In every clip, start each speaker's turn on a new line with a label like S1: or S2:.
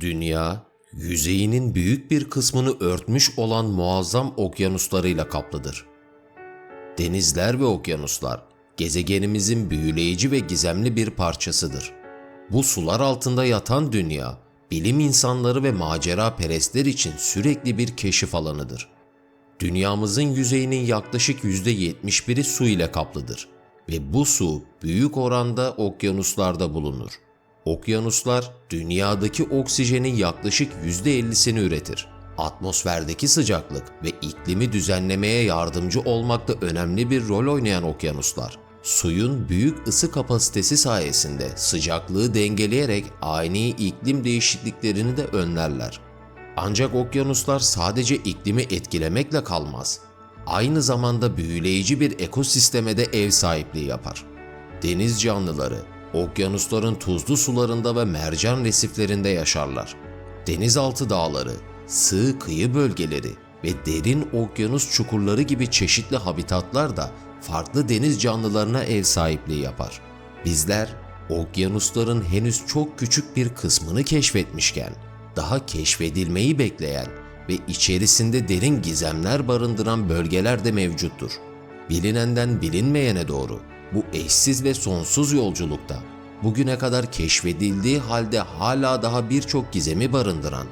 S1: Dünya, yüzeyinin büyük bir kısmını örtmüş olan muazzam okyanuslarıyla kaplıdır. Denizler ve okyanuslar, gezegenimizin büyüleyici ve gizemli bir parçasıdır. Bu sular altında yatan dünya, bilim insanları ve macera perestler için sürekli bir keşif alanıdır. Dünyamızın yüzeyinin yaklaşık %71'i su ile kaplıdır ve bu su büyük oranda okyanuslarda bulunur. Okyanuslar dünyadaki oksijenin yaklaşık %50'sini üretir. Atmosferdeki sıcaklık ve iklimi düzenlemeye yardımcı olmakta önemli bir rol oynayan okyanuslar, suyun büyük ısı kapasitesi sayesinde sıcaklığı dengeleyerek ani iklim değişikliklerini de önlerler. Ancak okyanuslar sadece iklimi etkilemekle kalmaz. Aynı zamanda büyüleyici bir ekosisteme de ev sahipliği yapar. Deniz canlıları, okyanusların tuzlu sularında ve mercan resiflerinde yaşarlar. Denizaltı dağları, sığ kıyı bölgeleri ve derin okyanus çukurları gibi çeşitli habitatlar da farklı deniz canlılarına ev sahipliği yapar. Bizler okyanusların henüz çok küçük bir kısmını keşfetmişken, daha keşfedilmeyi bekleyen ve içerisinde derin gizemler barındıran bölgeler de mevcuttur. Bilinenden bilinmeyene doğru bu eşsiz ve sonsuz yolculukta bugüne kadar keşfedildiği halde hala daha birçok gizemi barındıran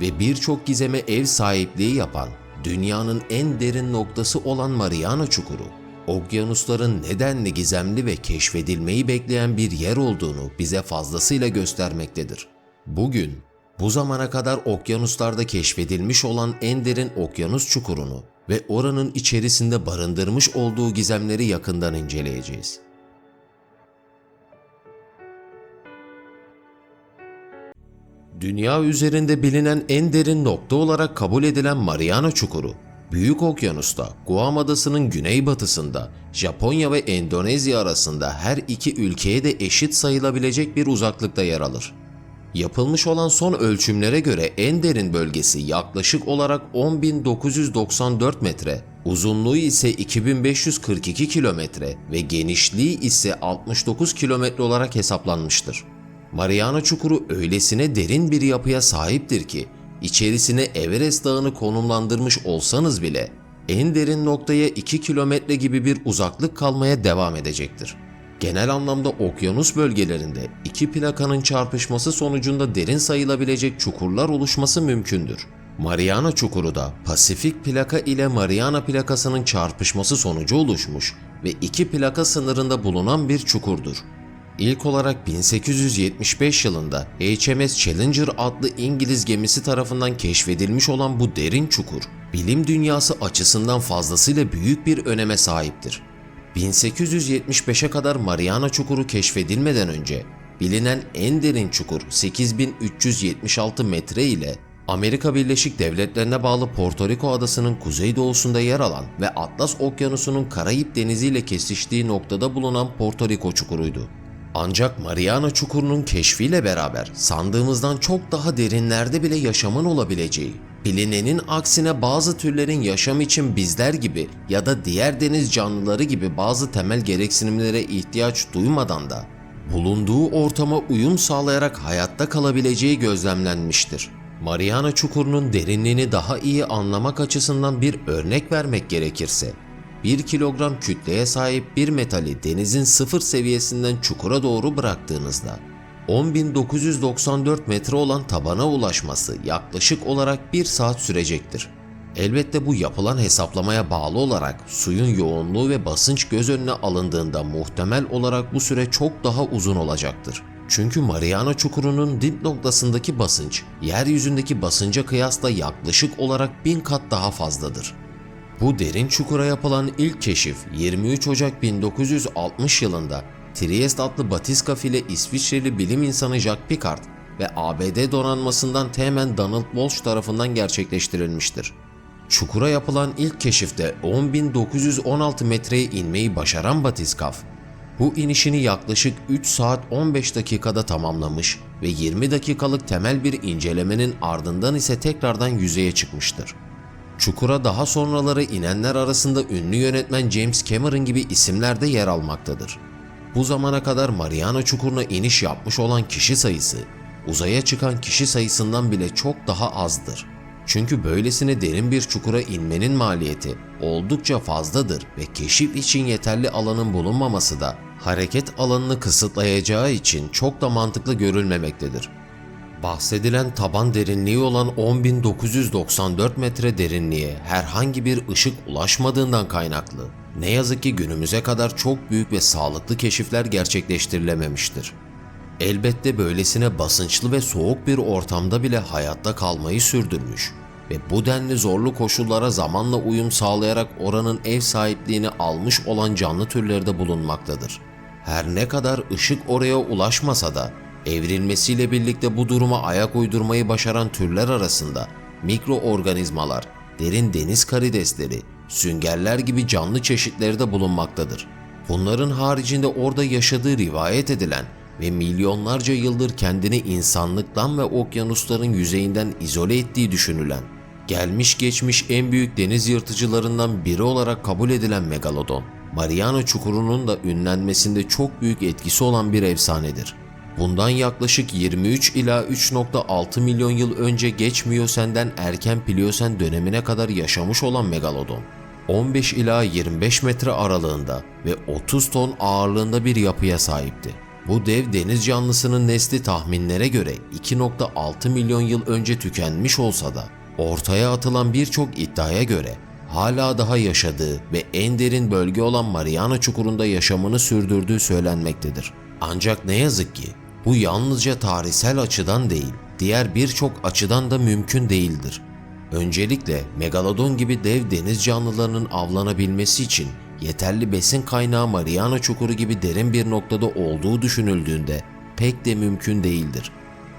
S1: ve birçok gizeme ev sahipliği yapan dünyanın en derin noktası olan Mariana Çukuru, okyanusların nedenli gizemli ve keşfedilmeyi bekleyen bir yer olduğunu bize fazlasıyla göstermektedir. Bugün bu zamana kadar okyanuslarda keşfedilmiş olan en derin okyanus çukurunu ve oranın içerisinde barındırmış olduğu gizemleri yakından inceleyeceğiz. Dünya üzerinde bilinen en derin nokta olarak kabul edilen Mariana Çukuru, Büyük Okyanus'ta Guam Adası'nın güneybatısında Japonya ve Endonezya arasında her iki ülkeye de eşit sayılabilecek bir uzaklıkta yer alır. Yapılmış olan son ölçümlere göre en derin bölgesi yaklaşık olarak 10.994 metre, uzunluğu ise 2542 kilometre ve genişliği ise 69 kilometre olarak hesaplanmıştır. Mariana Çukuru öylesine derin bir yapıya sahiptir ki, içerisine Everest Dağı'nı konumlandırmış olsanız bile en derin noktaya 2 kilometre gibi bir uzaklık kalmaya devam edecektir. Genel anlamda okyanus bölgelerinde iki plakanın çarpışması sonucunda derin sayılabilecek çukurlar oluşması mümkündür. Mariana Çukuru da Pasifik plaka ile Mariana plakasının çarpışması sonucu oluşmuş ve iki plaka sınırında bulunan bir çukurdur. İlk olarak 1875 yılında HMS Challenger adlı İngiliz gemisi tarafından keşfedilmiş olan bu derin çukur, bilim dünyası açısından fazlasıyla büyük bir öneme sahiptir. 1875'e kadar Mariana Çukuru keşfedilmeden önce bilinen en derin çukur 8376 metre ile Amerika Birleşik Devletleri'ne bağlı Porto Rico adasının kuzeydoğusunda yer alan ve Atlas Okyanusu'nun Karayip Denizi ile kesiştiği noktada bulunan Porto Rico çukuruydu. Ancak Mariana Çukuru'nun keşfiyle beraber sandığımızdan çok daha derinlerde bile yaşamın olabileceği, bilinenin aksine bazı türlerin yaşam için bizler gibi ya da diğer deniz canlıları gibi bazı temel gereksinimlere ihtiyaç duymadan da bulunduğu ortama uyum sağlayarak hayatta kalabileceği gözlemlenmiştir. Mariana Çukuru'nun derinliğini daha iyi anlamak açısından bir örnek vermek gerekirse, 1 kilogram kütleye sahip bir metali denizin sıfır seviyesinden çukura doğru bıraktığınızda 10.994 metre olan tabana ulaşması yaklaşık olarak 1 saat sürecektir. Elbette bu yapılan hesaplamaya bağlı olarak suyun yoğunluğu ve basınç göz önüne alındığında muhtemel olarak bu süre çok daha uzun olacaktır. Çünkü Mariana Çukuru'nun dip noktasındaki basınç, yeryüzündeki basınca kıyasla yaklaşık olarak 1000 kat daha fazladır. Bu derin çukura yapılan ilk keşif 23 Ocak 1960 yılında Trieste adlı batiska file İsviçreli bilim insanı Jacques Piccard ve ABD donanmasından teğmen Donald Walsh tarafından gerçekleştirilmiştir. Çukura yapılan ilk keşifte 10.916 metreye inmeyi başaran batiskaf, bu inişini yaklaşık 3 saat 15 dakikada tamamlamış ve 20 dakikalık temel bir incelemenin ardından ise tekrardan yüzeye çıkmıştır. Çukura daha sonraları inenler arasında ünlü yönetmen James Cameron gibi isimler de yer almaktadır. Bu zamana kadar Mariana Çukuru'na iniş yapmış olan kişi sayısı, uzaya çıkan kişi sayısından bile çok daha azdır. Çünkü böylesine derin bir çukura inmenin maliyeti oldukça fazladır ve keşif için yeterli alanın bulunmaması da hareket alanını kısıtlayacağı için çok da mantıklı görülmemektedir. Bahsedilen taban derinliği olan 10.994 metre derinliğe herhangi bir ışık ulaşmadığından kaynaklı ne yazık ki günümüze kadar çok büyük ve sağlıklı keşifler gerçekleştirilememiştir. Elbette böylesine basınçlı ve soğuk bir ortamda bile hayatta kalmayı sürdürmüş ve bu denli zorlu koşullara zamanla uyum sağlayarak oranın ev sahipliğini almış olan canlı türleri de bulunmaktadır. Her ne kadar ışık oraya ulaşmasa da evrilmesiyle birlikte bu duruma ayak uydurmayı başaran türler arasında mikroorganizmalar, derin deniz karidesleri, süngerler gibi canlı çeşitleri de bulunmaktadır. Bunların haricinde orada yaşadığı rivayet edilen ve milyonlarca yıldır kendini insanlıktan ve okyanusların yüzeyinden izole ettiği düşünülen, gelmiş geçmiş en büyük deniz yırtıcılarından biri olarak kabul edilen Megalodon, Mariana Çukuru'nun da ünlenmesinde çok büyük etkisi olan bir efsanedir. Bundan yaklaşık 23 ila 3.6 milyon yıl önce geç Miyosen'den erken Pliyosen dönemine kadar yaşamış olan Megalodon, 15 ila 25 metre aralığında ve 30 ton ağırlığında bir yapıya sahipti. Bu dev deniz canlısının nesli tahminlere göre 2.6 milyon yıl önce tükenmiş olsa da ortaya atılan birçok iddiaya göre hala daha yaşadığı ve en derin bölge olan Mariana Çukuru'nda yaşamını sürdürdüğü söylenmektedir. Ancak ne yazık ki bu yalnızca tarihsel açıdan değil, diğer birçok açıdan da mümkün değildir. Öncelikle megalodon gibi dev deniz canlılarının avlanabilmesi için yeterli besin kaynağı Mariana Çukuru gibi derin bir noktada olduğu düşünüldüğünde pek de mümkün değildir.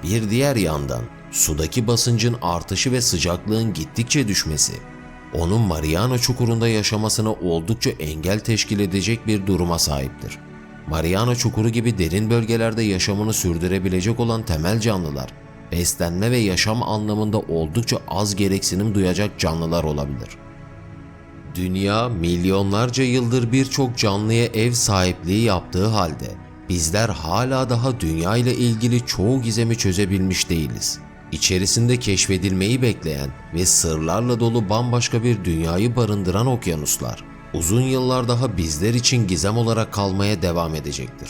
S1: Bir diğer yandan sudaki basıncın artışı ve sıcaklığın gittikçe düşmesi onun Mariana Çukuru'nda yaşamasına oldukça engel teşkil edecek bir duruma sahiptir. Mariana Çukuru gibi derin bölgelerde yaşamını sürdürebilecek olan temel canlılar, beslenme ve yaşam anlamında oldukça az gereksinim duyacak canlılar olabilir. Dünya milyonlarca yıldır birçok canlıya ev sahipliği yaptığı halde bizler hala daha dünya ile ilgili çoğu gizemi çözebilmiş değiliz. İçerisinde keşfedilmeyi bekleyen ve sırlarla dolu bambaşka bir dünyayı barındıran okyanuslar uzun yıllar daha bizler için gizem olarak kalmaya devam edecektir.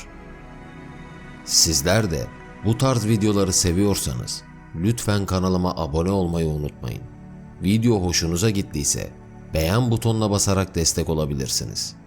S1: Sizler de bu tarz videoları seviyorsanız lütfen kanalıma abone olmayı unutmayın. Video hoşunuza gittiyse beğen butonuna basarak destek olabilirsiniz.